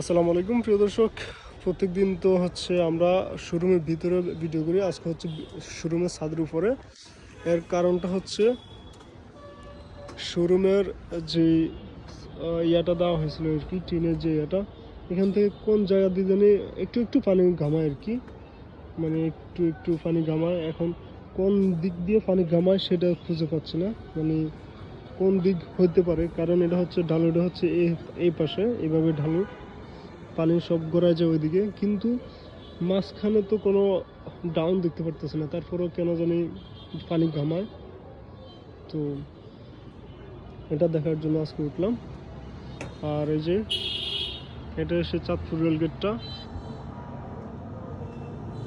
আসসালামু আলাইকুম, প্রিয় দর্শক। প্রত্যেকদিন তো হচ্ছে আমরা শোরুমের ভিতরে ভিডিও করি। আজকে হচ্ছে শোরুমের ছাদের উপরে। এর কারণটা হচ্ছে শোরুমের যে ইয়াটা দেওয়া হয়েছিল আর কি, টিনের যে ইয়াটা, এখান থেকে কোন জায়গা দিয়ে জানি একটু একটু পানি ঘামায় আর কি। মানে একটু একটু পানি ঘামায়। এখন কোন দিক দিয়ে পানি ঘামায় সেটা খুঁজে পাচ্ছি না। মানে কোন দিক হইতে পারে, কারণ এটা হচ্ছে, ঢালুটা হচ্ছে এই পাশে এইভাবে ঢালু। পানি সব গড়ায় যায় ওইদিকে। কিন্তু মাঝখানে তো কোনো ডাউন দেখতে পারতেছে না। তারপরেও কেন জানি পানি ঘামায়। তো এটা দেখার জন্য আজকে উঠলাম। আর এই যে, এটা এসে চাঁদপুর রেল গেটটা।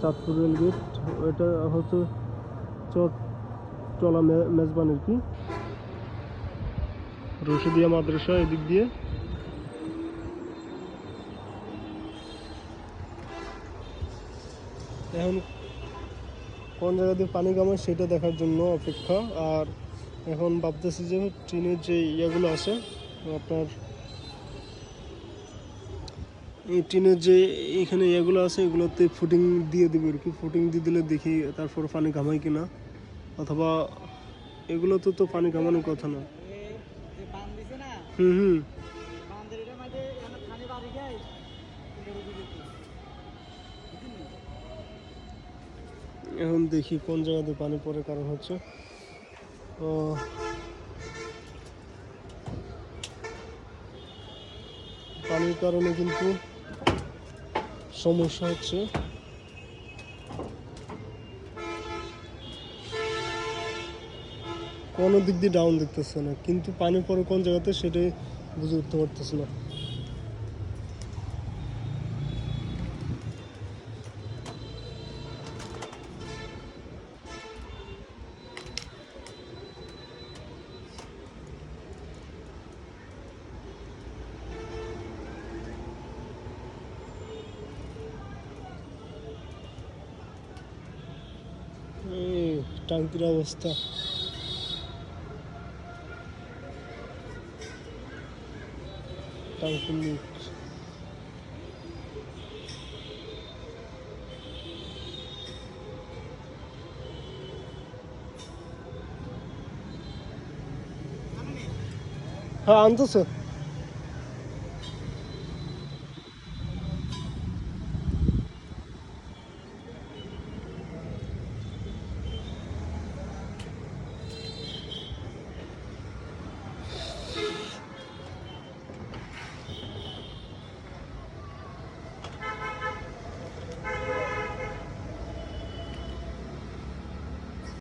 চাঁদপুর রেল গেট, এটা হচ্ছে চট চলা মেজবান আর কি। রশিদিয়া মাদ্রাসা এদিক দিয়ে। এখন কোন জায়গা দিয়ে পানি কামায় সেটা দেখার জন্য অপেক্ষা। আর এখন ভাবতেছি যে ট্রেনের যে ইয়েগুলো আছে, আপনার এই টিনের যে এখানে ইয়েগুলো আছে, এগুলোতে ফুটিং দিয়ে দেবে আর কি। ফুটিং দিয়ে দিলে দেখি তারপর পানি ঘামায় কিনা। অথবা এগুলো তো পানি ঘামানোর কথা না। হুম হুম। এখন দেখি কোন জায়গাতে পানি পড়ে, কারণ হচ্ছে পানির কারণে কিন্তু সমস্যা হচ্ছে। কোনো দিক দিয়ে ডাউন দেখতেছে না, কিন্তু পানি পড়ে কোন জায়গাতে সেটাই বুঝে উঠতে পারতেছে না। টাঙ্কির অবস্থা। টাঙ্কি লিক হ্যাঁ আনতেছে।